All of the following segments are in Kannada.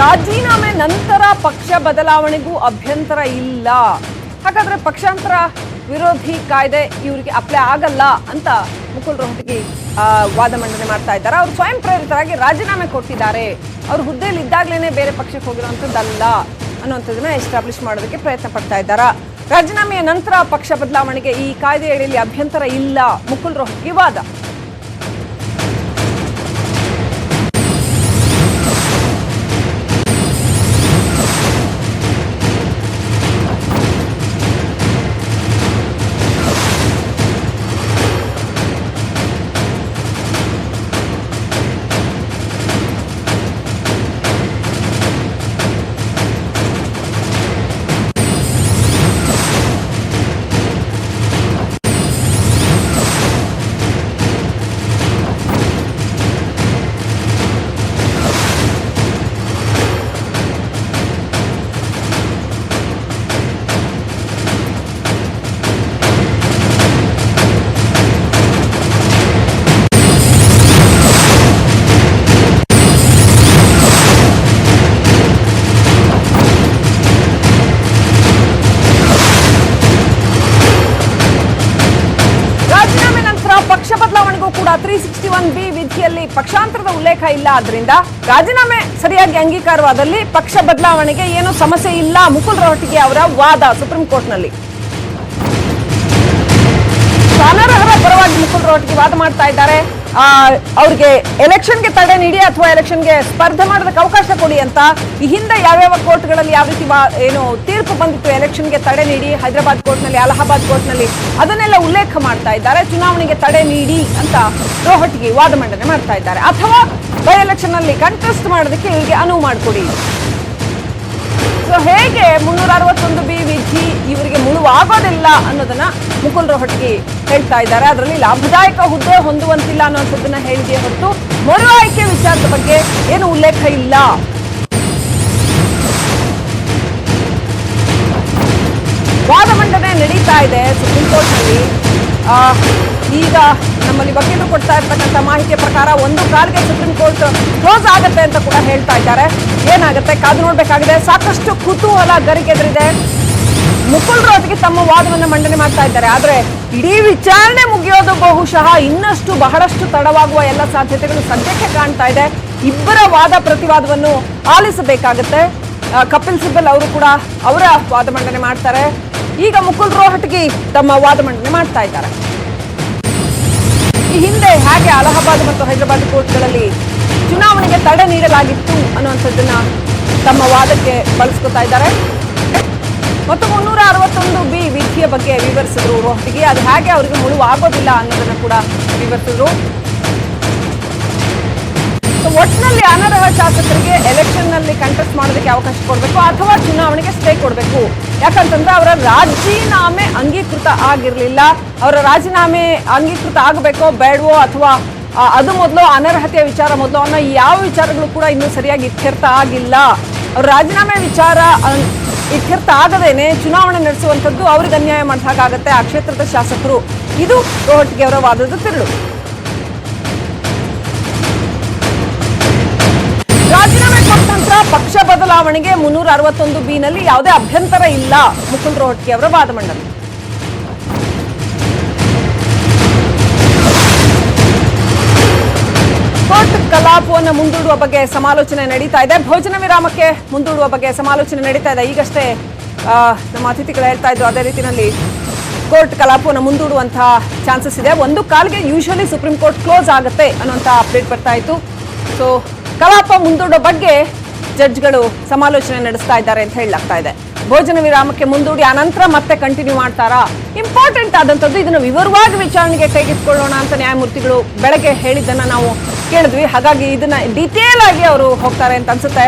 ರಾಜೀನಾಮೆ ನಂತರ ಪಕ್ಷ ಬದಲಾವಣೆಗೂ ಅಭ್ಯಂತರ ಇಲ್ಲ. ಹಾಗಾದ್ರೆ ಪಕ್ಷಾಂತರ ವಿರೋಧಿ ಕಾಯ್ದೆ ಇವರಿಗೆ ಅಪ್ಲೈ ಆಗಲ್ಲ ಅಂತ ಮುಕುಲ್ ರೋಹಟಗಿ ವಾದ ಮಂಡನೆ ಮಾಡ್ತಾ ಇದ್ದಾರೆ. ಅವರು ಸ್ವಯಂ ಪ್ರೇರಿತರಾಗಿ ರಾಜೀನಾಮೆ ಕೊಟ್ಟಿದ್ದಾರೆ. ಅವ್ರ ಹುದ್ದೆಯಲ್ಲಿ ಇದ್ದಾಗಲೇ ಬೇರೆ ಪಕ್ಷಕ್ಕೆ ಹೋಗಿರುವಂಥದ್ದಲ್ಲ ಅನ್ನುವಂಥದ್ದನ್ನ ಎಸ್ಟಾಬ್ಲಿಷ್ ಮಾಡೋದಕ್ಕೆ ಪ್ರಯತ್ನ ಪಡ್ತಾ ಇದ್ದಾರೆ? ರಾಜೀನಾಮೆಯ ನಂತರ ಪಕ್ಷ ಬದಲಾವಣೆಗೆ ಈ ಕಾಯ್ದೆ ಅಡಿಯಲ್ಲಿ ಅಭ್ಯಂತರ ಇಲ್ಲ. ಮುಕುಲ್ ರೋಹಟಗಿ ವಾದ. ತ್ರೀ ಸಿಕ್ಸ್ಟಿ ಒನ್ ಬಿ ವಿಧಿಯಲ್ಲಿ ಪಕ್ಷಾಂತರದ ಉಲ್ಲೇಖ ಇಲ್ಲ. ಆದ್ರಿಂದ ರಾಜೀನಾಮೆ ಸರಿಯಾಗಿ ಅಂಗೀಕಾರವಾದಲ್ಲಿ ಪಕ್ಷ ಬದಲಾವಣೆಗೆ ಏನೂ ಸಮಸ್ಯೆ ಇಲ್ಲ. ಮುಕುಲ್ ರೋಹಟಗಿ ಅವರ ವಾದ ಸುಪ್ರೀಂ ಕೋರ್ಟ್ನಲ್ಲಿ. ಅನರ್ಹರ ಪರವಾಗಿ ಮುಕುಲ್ ರೋಹಟಗಿ ವಾದ ಮಾಡ್ತಾ ಇದ್ದಾರೆ. ಅವ್ರಿಗೆ ಎಲೆಕ್ಷನ್ಗೆ ತಡೆ ನೀಡಿ ಅಥವಾ ಎಲೆಕ್ಷನ್ಗೆ ಸ್ಪರ್ಧೆ ಮಾಡೋದಕ್ಕೆ ಅವಕಾಶ ಕೊಡಿ ಅಂತ ಈ ಹಿಂದೆ ಯಾವ್ಯಾವ ಕೋರ್ಟ್ಗಳಲ್ಲಿ ಯಾವ ರೀತಿ ಏನು ತೀರ್ಪು ಬಂದಿತ್ತು ಎಲೆಕ್ಷನ್ಗೆ ತಡೆ ನೀಡಿ ಹೈದರಾಬಾದ್ ಕೋರ್ಟ್ನಲ್ಲಿ, ಅಲಹಾಬಾದ್ ಕೋರ್ಟ್ನಲ್ಲಿ ಅದನ್ನೆಲ್ಲ ಉಲ್ಲೇಖ ಮಾಡ್ತಾ ಇದ್ದಾರೆ, ಚುನಾವಣೆಗೆ ತಡೆ ನೀಡಿ ಅಂತ ರೋಹಟ್ಗೆ ವಾದ ಮಂಡನೆ ಮಾಡ್ತಾ ಇದ್ದಾರೆ. ಅಥವಾ ಬೈ ಎಲೆಕ್ಷನ್ನಲ್ಲಿ ಕಂಟೆಸ್ಟ್ ಮಾಡೋದಕ್ಕೆ ಇವರಿಗೆ ಅನುವು ಮಾಡಿಕೊಡಿ. ಸೊ ಹೇಗೆ ಮುನ್ನೂರ ಅರವತ್ತೊಂದು ಬಿ ವಿಧಿ ಇವರಿಗೆ ಮುಳುವಾಗೋದಿಲ್ಲ ಅನ್ನೋದನ್ನ ಮುಕುಲ್ ರೋಹಟಗಿ ಹೇಳ್ತಾ ಇದ್ದಾರೆ. ಅದರಲ್ಲಿ ಲಾಭದಾಯಕ ಹುದ್ದೆ ಹೊಂದುವಂತಿಲ್ಲ ಅನ್ನುವಂಥದ್ದನ್ನ ಹೇಳಿದೆ ಹೊರತು ಮರು ಆಯ್ಕೆ ವಿಚಾರದ ಬಗ್ಗೆ ಏನು ಉಲ್ಲೇಖ ಇಲ್ಲ. ವಾದ ಮಂಡನೆ ನಡೀತಾ ಇದೆ ಸುಪ್ರೀಂ ಕೋರ್ಟ್ನಲ್ಲಿ. ಈಗ ನಮ್ಮಲ್ಲಿ ವಕೀಲರು ಕೊಡ್ತಾ ಇರ್ತಕ್ಕಂಥ ಮಾಹಿತಿಯ ಪ್ರಕಾರ ಒಂದು ಕಾಲ್ಗೆ ಸುಪ್ರೀಂ ಕೋರ್ಟ್ ಕ್ಲೋಸ್ ಆಗುತ್ತೆ ಅಂತ ಕೂಡ ಹೇಳ್ತಾ ಇದ್ದಾರೆ. ಏನಾಗುತ್ತೆ? ಕಾದು ನೋಡಬೇಕಾಗಿದೆ. ಸಾಕಷ್ಟು ಕುತೂಹಲ ಗರಿಗೆದರಿದೆ. ಮುಕುಲ್ ರೋಹ್ಟಗಿ ತಮ್ಮ ವಾದವನ್ನು ಮಂಡನೆ ಮಾಡ್ತಾ ಇದ್ದಾರೆ. ಆದ್ರೆ ಇಡೀ ವಿಚಾರಣೆ ಮುಗಿಯೋದು ಬಹುಶಃ ಇನ್ನಷ್ಟು ಬಹಳಷ್ಟು ತಡವಾಗುವ ಎಲ್ಲ ಸಾಧ್ಯತೆಗಳು ಸದ್ಯಕ್ಕೆ ಕಾಣ್ತಾ ಇದೆ. ಇಬ್ಬರ ವಾದ ಪ್ರತಿವಾದವನ್ನು ಆಲಿಸಬೇಕಾಗುತ್ತೆ. ಕಪಿಲ್ ಸಿಬ್ಬಲ್ ಅವರು ಕೂಡ ಅವರ ವಾದ ಮಂಡನೆ ಮಾಡ್ತಾರೆ. ಈಗ ಮುಕುಲ್ ರೋಹಟಗಿ ತಮ್ಮ ವಾದ ಮಂಡನೆ ಮಾಡ್ತಾ ಇದ್ದಾರೆ. ಈ ಹಿಂದೆ ಹೇಗೆ ಅಲಹಾಬಾದ್ ಮತ್ತು ಹೈದರಾಬಾದ್ ಕೋರ್ಟ್ಗಳಲ್ಲಿ ಚುನಾವಣೆಗೆ ತಡೆ ನೀಡಲಾಗಿತ್ತು ಅನ್ನುವಂಥದ್ದನ್ನ ತಮ್ಮ ವಾದಕ್ಕೆ ಬಳಸ್ಕೊತಾ ಇದ್ದಾರೆ. ಮತ್ತು ಮುನ್ನೂರ ಅರವತ್ತೊಂದು ಬಿ ವಿಧಿಯ ಬಗ್ಗೆ ವಿವರಿಸಿದ್ರು ರೋಹಟಗಿ ಅದು ಹೇಗೆ ಅವರಿಗೆ ಮುಳು ಆಗೋದಿಲ್ಲ ಅನ್ನೋದನ್ನು ಕೂಡ ವಿವರಿಸಿದ್ರು. ಒಟ್ಟಿನಲ್ಲಿ ಅನರ್ಹ ಶಾಸಕರಿಗೆ ಎಲೆಕ್ಷನ್ನಲ್ಲಿ ಕಂಟೆಸ್ಟ್ ಮಾಡೋದಕ್ಕೆ ಅವಕಾಶ ಕೊಡಬೇಕು ಅಥವಾ ಚುನಾವಣೆಗೆ ಸ್ಟೇ ಕೊಡಬೇಕು. ಯಾಕಂತಂದ್ರೆ ಅವರ ರಾಜೀನಾಮೆ ಅಂಗೀಕೃತ ಆಗಿರಲಿಲ್ಲ. ಅವರ ರಾಜೀನಾಮೆ ಅಂಗೀಕೃತ ಆಗಬೇಕೋ ಬೇಡವೋ ಅಥವಾ ಅದು ಮೊದಲು ಅನರ್ಹತೆಯ ವಿಚಾರ ಮೊದಲು ಅನ್ನೋ ಯಾವ ವಿಚಾರಗಳು ಕೂಡ ಇನ್ನೂ ಸರಿಯಾಗಿ ಇತ್ಯರ್ಥ ಆಗಿಲ್ಲ. ಅವ್ರ ರಾಜೀನಾಮೆ ವಿಚಾರ ಇತ್ಯರ್ಥ ಆಗದೇನೆ ಚುನಾವಣೆ ನಡೆಸುವಂಥದ್ದು ಅವ್ರಿಗೆ ಅನ್ಯಾಯ ಮಾಡಿದ ಆ ಕ್ಷೇತ್ರದ ಶಾಸಕರು ಇದು ರೋಹಟ್ಗೆ ಅವರ ವಾದದ ತಿರುಳು. ರಾಜೀನಾಮೆ ಕೊಟ್ಟ ಪಕ್ಷ ಬದಲಾವಣೆಗೆ ಮುನ್ನೂರ ಅರವತ್ತೊಂದು ಬಿನಲ್ಲಿ ಯಾವುದೇ ಅಭ್ಯಂತರ ಇಲ್ಲ. ಮುಕುಲ್ ರೋಹಟ್ಗೆ ಅವರ ವಾದ ಮಂಡನೆ. ಕೋರ್ಟ್ ಕಲಾಪವನ್ನು ಮುಂದೂಡುವ ಬಗ್ಗೆ ಸಮಾಲೋಚನೆ ನಡೀತಾ ಇದೆ. ಭೋಜನ ವಿರಾಮಕ್ಕೆ ಮುಂದೂಡುವ ಬಗ್ಗೆ ಸಮಾಲೋಚನೆ ನಡೀತಾ ಇದೆ. ಈಗಷ್ಟೇ ನಮ್ಮ ಅತಿಥಿಗಳು ಹೇಳ್ತಾ ಇದ್ರು, ಅದೇ ರೀತಿಯಲ್ಲಿ ಕೋರ್ಟ್ ಕಲಾಪವನ್ನು ಮುಂದೂಡುವಂತಹ ಚಾನ್ಸಸ್ ಇದೆ. ಒಂದು ಕಾಲ್ಗೆ ಯೂಶಲಿ ಸುಪ್ರೀಂ ಕೋರ್ಟ್ ಕ್ಲೋಸ್ ಆಗುತ್ತೆ ಅನ್ನುವಂಥ ಅಪ್ಡೇಟ್ ಬರ್ತಾ ಇತ್ತು. ಸೊ ಕಲಾಪ ಮುಂದೂಡೋ ಬಗ್ಗೆ ಜಡ್ಜ್ಗಳು ಸಮಾಲೋಚನೆ ನಡೆಸ್ತಾ ಇದ್ದಾರೆ ಅಂತ ಹೇಳಲಾಗ್ತಾ ಇದೆ. ಭೋಜನ ವಿರಾಮಕ್ಕೆ ಮುಂದೂಡಿ ಅನಂತರ ಮತ್ತೆ ಕಂಟಿನ್ಯೂ ಮಾಡ್ತಾರಾ? ಇಂಪಾರ್ಟೆಂಟ್ ಆದಂಥದ್ದು ಇದನ್ನು ವಿವರವಾಗಿ ವಿಚಾರಣೆಗೆ ಕೈಗೆತ್ತಿಕೊಳ್ಳೋಣ ಅಂತ ನ್ಯಾಯಮೂರ್ತಿಗಳು ಬೆಳಗ್ಗೆ ಹೇಳಿದ್ದನ್ನು ನಾವು ಕೇಳಿದ್ವಿ. ಹಾಗಾಗಿ ಇದನ್ನ ಡೀಟೇಲ್ ಆಗಿ ಅವರು ಹೋಗ್ತಾರೆ ಅಂತ ಅನ್ಸುತ್ತೆ.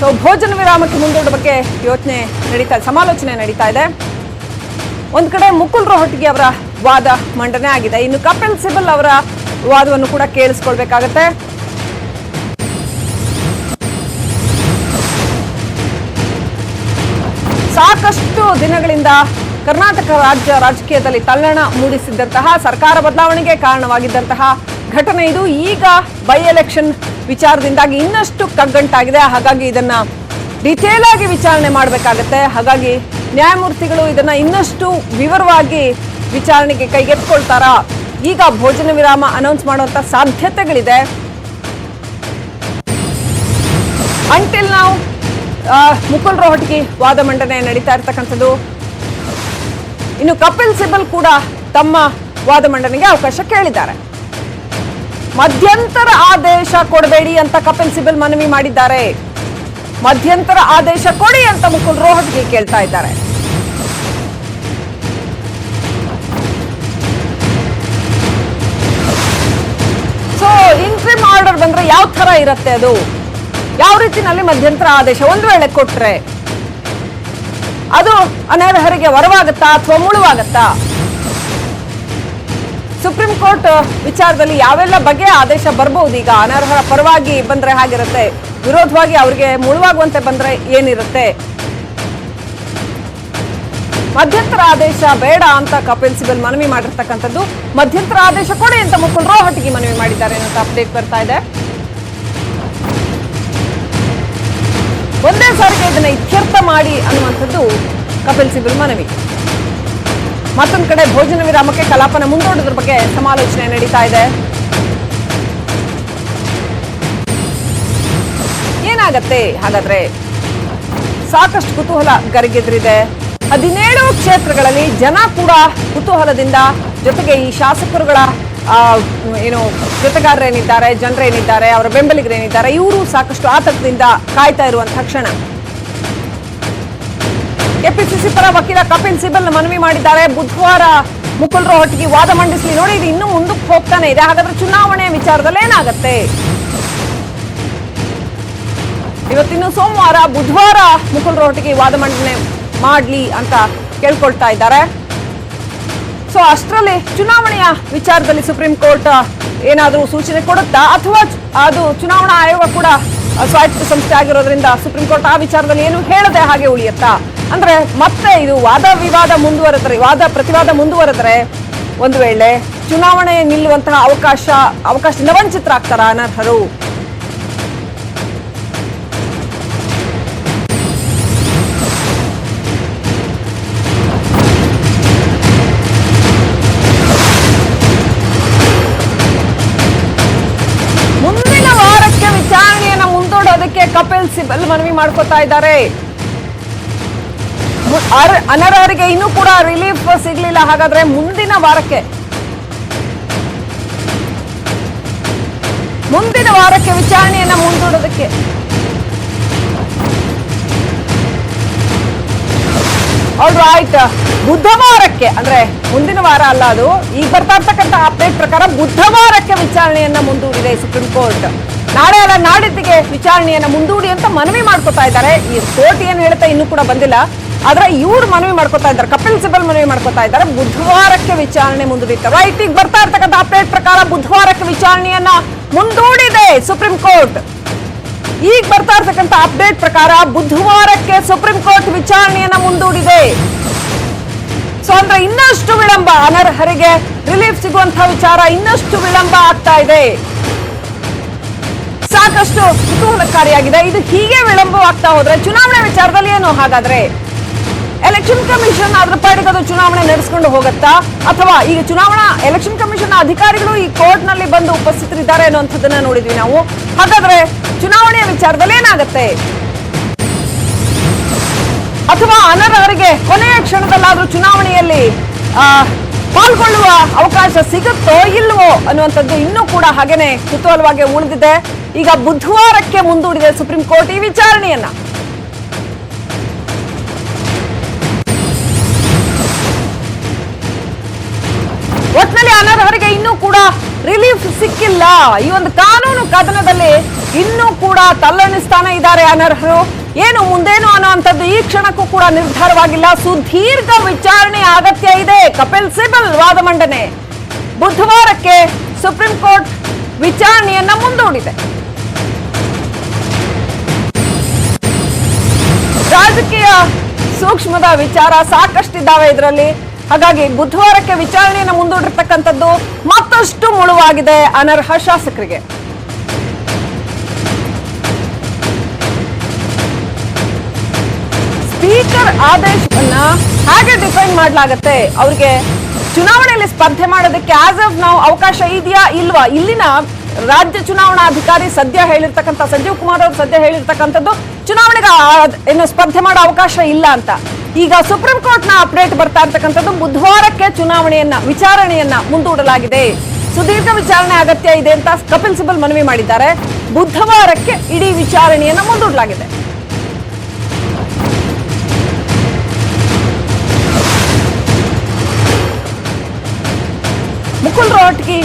ಸೊ ಭೋಜನ ವಿರಾಮಕ್ಕೆ ಮುಂದೂಡೋ ಬಗ್ಗೆ ಯೋಚನೆ ನಡೀತಾ, ಸಮಾಲೋಚನೆ ನಡೀತಾ ಇದೆ. ಒಂದು ಕಡೆ ಮುಕುಲ್ ರೋಹಟ್ಗಿ ಅವರ ವಾದ ಮಂಡನೆ ಆಗಿದೆ. ಇನ್ನು ಕಪಿಲ್ ಸಿಬಲ್ ಅವರ ವಾದವನ್ನು ಕೂಡ ಕೇಳಿಸ್ಕೊಳ್ಬೇಕಾಗತ್ತೆ. ಸಾಕಷ್ಟು ದಿನಗಳಿಂದ ಕರ್ನಾಟಕ ರಾಜ್ಯ ರಾಜಕೀಯದಲ್ಲಿ ತಲ್ಲಣ ಮೂಡಿಸಿದ್ದಂತಹ ಸರ್ಕಾರ ಬದಲಾವಣೆಗೆ ಕಾರಣವಾಗಿದ್ದಂತಹ ಘಟನೆ ಇದು. ಈಗ ಬೈ ಎಲೆಕ್ಷನ್ ವಿಚಾರದಿಂದಾಗಿ ಇನ್ನಷ್ಟು ಕಗ್ಗಂಟಾಗಿದೆ. ಹಾಗಾಗಿ ಇದನ್ನ ಡಿಟೇಲ್ ಆಗಿ ವಿಚಾರಣೆ ಮಾಡಬೇಕಾಗತ್ತೆ. ಹಾಗಾಗಿ ನ್ಯಾಯಮೂರ್ತಿಗಳು ಇದನ್ನ ಇನ್ನಷ್ಟು ವಿವರವಾಗಿ ವಿಚಾರಣೆಗೆ ಕೈಗೆತ್ಕೊಳ್ತಾರಾ ಈಗ ಭೋಜನ ವಿರಾಮ ಅನೌನ್ಸ್ ಮಾಡುವಂತ ಸಾಧ್ಯತೆಗಳಿದೆ. ಅಂಟಿಲ್ ನಾವು ಮುಕುಲ್ ರೋಹಟ್ಗಿ ವಾದ ಮಂಡನೆ ನಡೀತಾ ಇರ್ತಕ್ಕಂಥದ್ದು. ಇನ್ನು ಕಪಿಲ್ ಸಿಬಲ್ ಕೂಡ ತಮ್ಮ ವಾದ ಮಂಡನೆಗೆ ಅವಕಾಶ ಕೇಳಿದ್ದಾರೆ. ಮಧ್ಯಂತರ ಆದೇಶ ಕೊಡಬೇಡಿ ಅಂತ ಕಪಿಲ್ ಸಿಬಲ್ ಮನವಿ ಮಾಡಿದ್ದಾರೆ. ಮಧ್ಯಂತರ ಆದೇಶ ಕೊಡಿ ಅಂತ ಮುಕುಲ್ ರೋಹಟ್ಗಿ ಕೇಳ್ತಾ ಇದ್ದಾರೆ. ಸೊ ಇಂಟ್ರಿಮ್ ಆರ್ಡರ್ ಬಂದ್ರೆ ಯಾವ ತರ ಇರುತ್ತೆ ಅದು? ಯಾವ ರೀತಿನಲ್ಲಿ ಮಧ್ಯಂತರ ಆದೇಶ ಒಂದು ವೇಳೆ ಕೊಟ್ರೆ ಅದು ಅನರ್ಹರಿಗೆ ವರವಾಗತ್ತಾ ಅಥವಾ ಮುಳುವಾಗತ್ತಾ? ಸುಪ್ರೀಂ ಕೋರ್ಟ್ ವಿಚಾರದಲ್ಲಿ ಯಾವೆಲ್ಲ ಬಗೆಯ ಆದೇಶ ಬರಬಹುದು ಈಗ? ಅನರ್ಹರ ಪರವಾಗಿ ಬಂದ್ರೆ ಹಾಗಿರುತ್ತೆ. ವಿರೋಧವಾಗಿ ಅವರಿಗೆ ಮುಳುವಾಗುವಂತೆ ಬಂದ್ರೆ ಏನಿರುತ್ತೆ? ಮಧ್ಯಂತರ ಆದೇಶ ಬೇಡ ಅಂತ ಕಪಿಲ್ ಸಿಬಲ್ ಮನವಿ ಮಾಡಿರ್ತಕ್ಕಂಥದ್ದು ಮಧ್ಯಂತರ ಆದೇಶ ಕೊಡಿ ಅಂತ ಮುಕುಲ್ ರೋಹಟ್ಗಿ ಮನವಿ ಮಾಡಿದ್ದಾರೆ ಅಂತ ಅಪ್ಡೇಟ್ ಬರ್ತಾ ಇದೆ. ಒಂದೇ ಸಾರಿಗೆ ಇದನ್ನ ಇತ್ಯರ್ಥ ಮಾಡಿ ಅನ್ನುವಂಥದ್ದು ಕಪಿಲ್ ಸಿಬಲ್ ಮನವಿ. ಮತ್ತೊಂದು ಕಡೆ ಭೋಜನ ವಿರಾಮಕ್ಕೆ ಕಲಾಪನ ಮುಂದೂಡೋದ್ರ ಬಗ್ಗೆ ಸಮಾಲೋಚನೆ ನಡೀತಾ ಇದೆ. ಏನಾಗತ್ತೆ? ಹಾಗಾದ್ರೆ ಸಾಕಷ್ಟು ಕುತೂಹಲ ಗರಿಗೆದ್ರಿದೆ. ಹದಿನೇಳು ಕ್ಷೇತ್ರಗಳಲ್ಲಿ ಜನ ಕೂಡ ಕುತೂಹಲದಿಂದ ಜೊತೆಗೆ ಈ ಶಾಸಕರುಗಳ ಏನು ಜೊತೆಗಾರರೇನಿದ್ದಾರೆ ಜನರೇನಿದ್ದಾರೆ, ಅವರ ಬೆಂಬಲಿಗರೇನಿದ್ದಾರೆ, ಇವರು ಸಾಕಷ್ಟು ಆತಂಕದಿಂದ ಕಾಯ್ತಾ ಇರುವಂತಹ ಕ್ಷಣ. ಕೆಪಿಸಿಸಿ ಪರ ವಕೀಲ ಕಪಿಲ್ ಸಿಬಲ್ ಮನವಿ ಮಾಡಿದ್ದಾರೆ. ಬುಧವಾರ ಮುಕುಲ್ ರೋಹಟ್ಗಿ ವಾದ ಮಂಡಿಸಲಿ ನೋಡಿ, ಇದು ಇನ್ನೂ ಮುಂದಕ್ಕೆ ಹೋಗ್ತಾನೆ ಇದೆ. ಹಾಗಾದ್ರೆ ಚುನಾವಣೆ ವಿಚಾರದಲ್ಲಿ ಏನಾಗತ್ತೆ? ಇವತ್ತಿನ್ನು ಸೋಮವಾರ, ಬುಧವಾರ ಮುಕುಲ್ ರೋಹಟ್ಗಿ ವಾದ ಮಂಡನೆ ಮಾಡ್ಲಿ ಅಂತ ಕೇಳ್ಕೊಳ್ತಾ ಇದ್ದಾರೆ. ಸೊ ಅಷ್ಟರಲ್ಲಿ ಚುನಾವಣೆಯ ವಿಚಾರದಲ್ಲಿ ಸುಪ್ರೀಂ ಕೋರ್ಟ್ ಏನಾದರೂ ಸೂಚನೆ ಕೊಡುತ್ತಾ? ಅಥವಾ ಅದು ಚುನಾವಣಾ ಆಯೋಗ ಕೂಡ ಸ್ವಾಯತ್ತ ಸಂಸ್ಥೆ ಆಗಿರೋದ್ರಿಂದ ಸುಪ್ರೀಂ ಕೋರ್ಟ್ ಆ ವಿಚಾರದಲ್ಲಿ ಏನು ಹೇಳದೆ ಹಾಗೆ ಉಳಿಯುತ್ತಾ? ಅಂದ್ರೆ ಮತ್ತೆ ಇದು ವಾದ ವಿವಾದ ಮುಂದುವರೆದ್ರೆ, ವಾದ ಪ್ರತಿವಾದ ಮುಂದುವರೆದ್ರೆ ಒಂದು ವೇಳೆ ಚುನಾವಣೆ ನಿಲ್ಲುವಂತಹ ಅವಕಾಶ ಅವಕಾಶದಿಂದ ವಂಚಿತರಾಗ್ತಾರ ಅನರ್ಹರು? ಕಪಿಲ್ ಮನವಿ ಮಾಡ್ಕೊತಾ ಇದ್ದಾರೆ. ಅನರ್ಹರಿಗೆ ಇನ್ನೂ ಕೂಡ ರಿಲೀಫ್ ಸಿಗ್ಲಿಲ್ಲ. ಹಾಗಾದ್ರೆ ಮುಂದಿನ ವಾರಕ್ಕೆ ಮುಂದಿನ ವಾರಕ್ಕೆ ವಿಚಾರಣೆಯನ್ನ ಮುಂದೂಡೋದಕ್ಕೆ. ಹೌದು ರೈಟ್ ಬುಧವಾರಕ್ಕೆ ಅಂದ್ರೆ ಮುಂದಿನ ವಾರ ಅಲ್ಲ ಅದು. ಈಗ ಬರ್ತಾ ಇರ್ತಕ್ಕಂಥ ಅಪ್ಡೇಟ್ ಪ್ರಕಾರ ಬುಧವಾರಕ್ಕೆ ವಿಚಾರಣೆಯನ್ನ ಮುಂದೂಡಿದೆ ಸುಪ್ರೀಂ ಕೋರ್ಟ್. ನಾಳೆ ಅಲ್ಲ ನಾಡಿದ್ದಿಗೆ ವಿಚಾರಣೆಯನ್ನ ಮುಂದೂಡಿ ಅಂತ ಮನವಿ ಮಾಡ್ಕೊತಾ ಇದ್ದಾರೆ. ಈ ಕೋರ್ಟ್ ಏನ್ ಹೇಳುತ್ತೆ ಇನ್ನೂ ಕೂಡ ಬಂದಿಲ್ಲ. ಆದ್ರೆ ಇವ್ರು ಮನವಿ ಮಾಡ್ಕೊತಾ ಇದ್ದಾರೆ. ಕಪಿಲ್ ಸಿಬಲ್ ಮನವಿ ಮಾಡ್ಕೊತಾ ಇದ್ದಾರೆ. ಬುಧವಾರಕ್ಕೆ ವಿಚಾರಣೆ ಮುಂದೂಡಿತ್ತು. ರೈಟ್ ಈಗ ಬರ್ತಾ ಇರ್ತಕ್ಕಂಥ ಅಪ್ಡೇಟ್ ಪ್ರಕಾರ ಬುಧವಾರಕ್ಕೆ ವಿಚಾರಣೆಯನ್ನ ಮುಂದೂಡಿದೆ ಸುಪ್ರೀಂ ಕೋರ್ಟ್. ಈಗ ಬರ್ತಾ ಇರ್ತಕ್ಕಂಥ ಅಪ್ಡೇಟ್ ಪ್ರಕಾರ ಬುಧವಾರಕ್ಕೆ ಸುಪ್ರೀಂ ಕೋರ್ಟ್ ವಿಚಾರಣೆಯನ್ನ ಮುಂದೂಡಿದೆ. ಸೊ ಅಂದ್ರೆ ಇನ್ನಷ್ಟು ವಿಳಂಬ, ಅನರ್ಹರಿಗೆ ರಿಲೀಫ್ ಸಿಗುವಂತಹ ವಿಚಾರ ಇನ್ನಷ್ಟು ವಿಳಂಬ ಆಗ್ತಾ ಇದೆ. ಸಾಕಷ್ಟು ಕುತೂಹಲಕಾರಿಯಾಗಿದೆ. ಇದು ಹೀಗೆ ವಿಳಂಬವಾಗ್ತಾ ಹೋದ್ರೆ ಚುನಾವಣೆ ವಿಚಾರದಲ್ಲಿ ಏನು? ಹಾಗಾದ್ರೆ ಎಲೆಕ್ಷನ್ ಕಮಿಷನ್ ಅದ್ರ ಪಾಡಿಗೆ ಅದು ಚುನಾವಣೆ ನಡೆಸ್ಕೊಂಡು ಹೋಗುತ್ತಾ? ಅಥವಾ ಈಗ ಚುನಾವಣಾ ಎಲೆಕ್ಷನ್ ಕಮಿಷನ್ ಅಧಿಕಾರಿಗಳು ಈ ಕೋರ್ಟ್ನಲ್ಲಿ ಬಂದು ಉಪಸ್ಥಿತರಿದ್ದಾರೆ ಅನ್ನುವಂಥದ್ದನ್ನ ನೋಡಿದ್ವಿ ನಾವು. ಹಾಗಾದ್ರೆ ಚುನಾವಣೆಯ ವಿಚಾರದಲ್ಲಿ ಏನಾಗುತ್ತೆ? ಅಥವಾ ಅನರ್ಹರಿಗೆ ಕೊನೆಯ ಕ್ಷಣದಲ್ಲಾದ್ರೂ ಚುನಾವಣೆಯಲ್ಲಿ ಪಾಲ್ಗೊಳ್ಳುವ ಅವಕಾಶ ಸಿಗುತ್ತೋ ಇಲ್ಲವೋ ಅನ್ನುವಂಥದ್ದು ಇನ್ನೂ ಕೂಡ ಹಾಗೇನೆ ಕುತೂಹಲವಾಗಿ ಉಳಿದಿದೆ. ಈಗ ಬುಧವಾರಕ್ಕೆ ಮುಂದೂಡಿದೆ ಸುಪ್ರೀಂ ಕೋರ್ಟ್ ಈ ವಿಚಾರಣೆಯನ್ನ. ಒಟ್ಟಿನಲ್ಲಿ ಅನರ್ಹರಿಗೆ ಇನ್ನೂ ಕೂಡ ರಿಲೀಫ್ ಸಿಕ್ಕಿಲ್ಲ. ಈ ಒಂದು ಕಾನೂನು ಕದನದಲ್ಲಿ ಇನ್ನೂ ಕೂಡ ತಲ್ಲಣಿಸ್ತಾನೆ ಇದ್ದಾರೆ ಅನರ್ಹರು. ಏನು ಮುಂದೇನು ಅನ್ನುವಂಥದ್ದು ಈ ಕ್ಷಣಕ್ಕೂ ಕೂಡ ನಿರ್ಧಾರವಾಗಿಲ್ಲ. ಸುದೀರ್ಘ ವಿಚಾರಣೆ ಅಗತ್ಯ ಇದೆ. ಕಪಿಲ್ ಸಿಬಲ್ ವಾದ ಮಂಡನೆ. ಬುಧವಾರಕ್ಕೆ ಸುಪ್ರೀಂ ಕೋರ್ಟ್ ವಿಚಾರಣೆಯನ್ನ ಮುಂದೂಡಿದೆ. ರಾಜಕೀಯ ಸೂಕ್ಷ್ಮದ ವಿಚಾರ ಸಾಕಷ್ಟಿದ್ದಾವೆ ಇದರಲ್ಲಿ. ಹಾಗಾಗಿ ಬುಧವಾರಕ್ಕೆ ವಿಚಾರಣೆಯನ್ನು ಮುಂದೂಡಿರ್ತಕ್ಕಂಥದ್ದು ಮತ್ತಷ್ಟು ಮುಳುವಾಗಿದೆ ಅನರ್ಹ ಶಾಸಕರಿಗೆ. ಆದೇಶವನ್ನ ಹಾಗೆ ಡಿಫೈನ್ ಮಾಡಲಾಗತ್ತೆ? ಅವ್ರಿಗೆ ಚುನಾವಣೆಯಲ್ಲಿ ಸ್ಪರ್ಧೆ ಮಾಡೋದಕ್ಕೆ ಆಸ್ ಆಫ್ ನಾವು ಅವಕಾಶ ಇದೆಯಾ ಇಲ್ವಾ? ಇಲ್ಲಿನ ರಾಜ್ಯ ಚುನಾವಣಾಧಿಕಾರಿ ಸದ್ಯ ಹೇಳಿರ್ತಕ್ಕಂಥ, ಸಂಜೀವ್ ಕುಮಾರ್ ಅವರು ಸದ್ಯ ಹೇಳಿರ್ತಕ್ಕಂಥದ್ದು ಚುನಾವಣೆಗೆ ಏನು ಸ್ಪರ್ಧೆ ಮಾಡೋ ಅವಕಾಶ ಇಲ್ಲ ಅಂತ. ಈಗ ಸುಪ್ರೀಂ ಕೋರ್ಟ್ನ ಅಪ್ಡೇಟ್ ಬರ್ತಾ ಇರ್ತಕ್ಕಂಥದ್ದು ಬುಧವಾರಕ್ಕೆ ಚುನಾವಣೆಯನ್ನ, ವಿಚಾರಣೆಯನ್ನ ಮುಂದೂಡಲಾಗಿದೆ. ಸುದೀರ್ಘ ವಿಚಾರಣೆ ಅಗತ್ಯ ಇದೆ ಅಂತ ಕಪಿಲ್ ಸಿಬಲ್ ಮನವಿ ಮಾಡಿದ್ದಾರೆ. ಬುಧವಾರಕ್ಕೆ ಇಡೀ ವಿಚಾರಣೆಯನ್ನ ಮುಂದೂಡಲಾಗಿದೆ. ಮುಕುಲ್ ರೋಹಟ್ಗಿ